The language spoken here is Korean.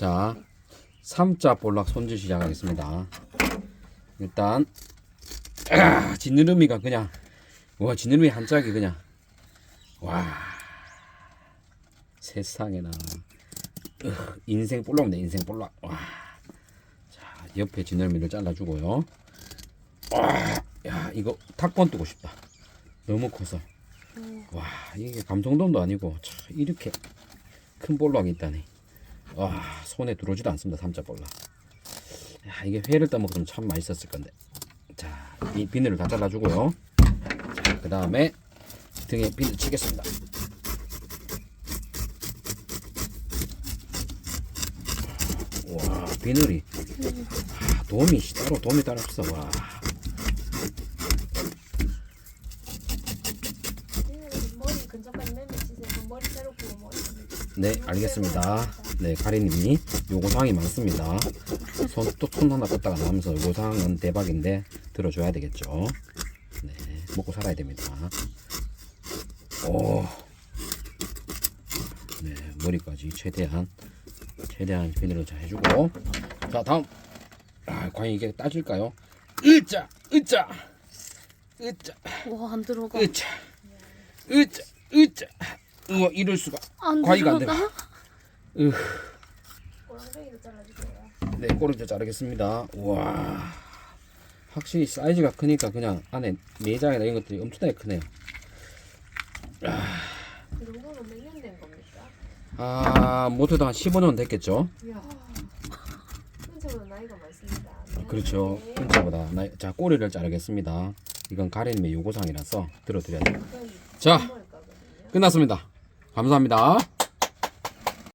자, 3자 볼락 손질 시작하겠습니다. 일단 아, 지느러미가 그냥 와 지느러미 한 짝이 그냥 와 세상에나 으, 인생 볼락네 인생 볼락 와. 자 옆에 지느러미를 잘라주고요. 와, 야 이거 탁번 뜨고 싶다. 너무 커서 와 이게 감성돔도 아니고 참 이렇게 큰 볼락이 있다니. 와 손에 들어오지도 않습니다 삼자 볼락. 야 이게 회를 떠먹으면 참 맛있었을 건데. 자 이 비늘을 다 잘라주고요. 자, 그 다음에 등에 비늘 치겠습니다. 와 비늘이 아, 도움이 따로 도움이 따로 없어 와. 머리. 네 알겠습니다. 네 가리님이 요구사항이 많습니다. 손 또 손 하나 껐다가 나오면서 요구사항은 대박인데 들어줘야 되겠죠. 네 먹고 살아야 됩니다. 오. 네 머리까지 최대한 최대한 비늘을 잘 해주고 자 다음 아 과연 이게 따질까요? 으짜 으짜 으짜 와 안 들어가. 으짜 으짜 으짜 우와 이럴 수가 안 과이가 안 들어가. 으. 꼬랑뱅이도 잘라주세요. 네, 꼬리도 자르겠습니다. 와, 확실히 사이즈가 크니까 그냥 안에 내장이나 이런 것들이 엄청나게 크네요. 이 정도면 몇년 된 겁니까? 아, 못해도 한 15년 됐겠죠? 이야. 나이가 많습니다. 네. 그렇죠. 근처보다. 나, 자, 꼬리를 자르겠습니다. 이건 가리님의 요구사항이라서 들어드려야 돼요. 그럼 자, 거거든요. 끝났습니다. 감사합니다.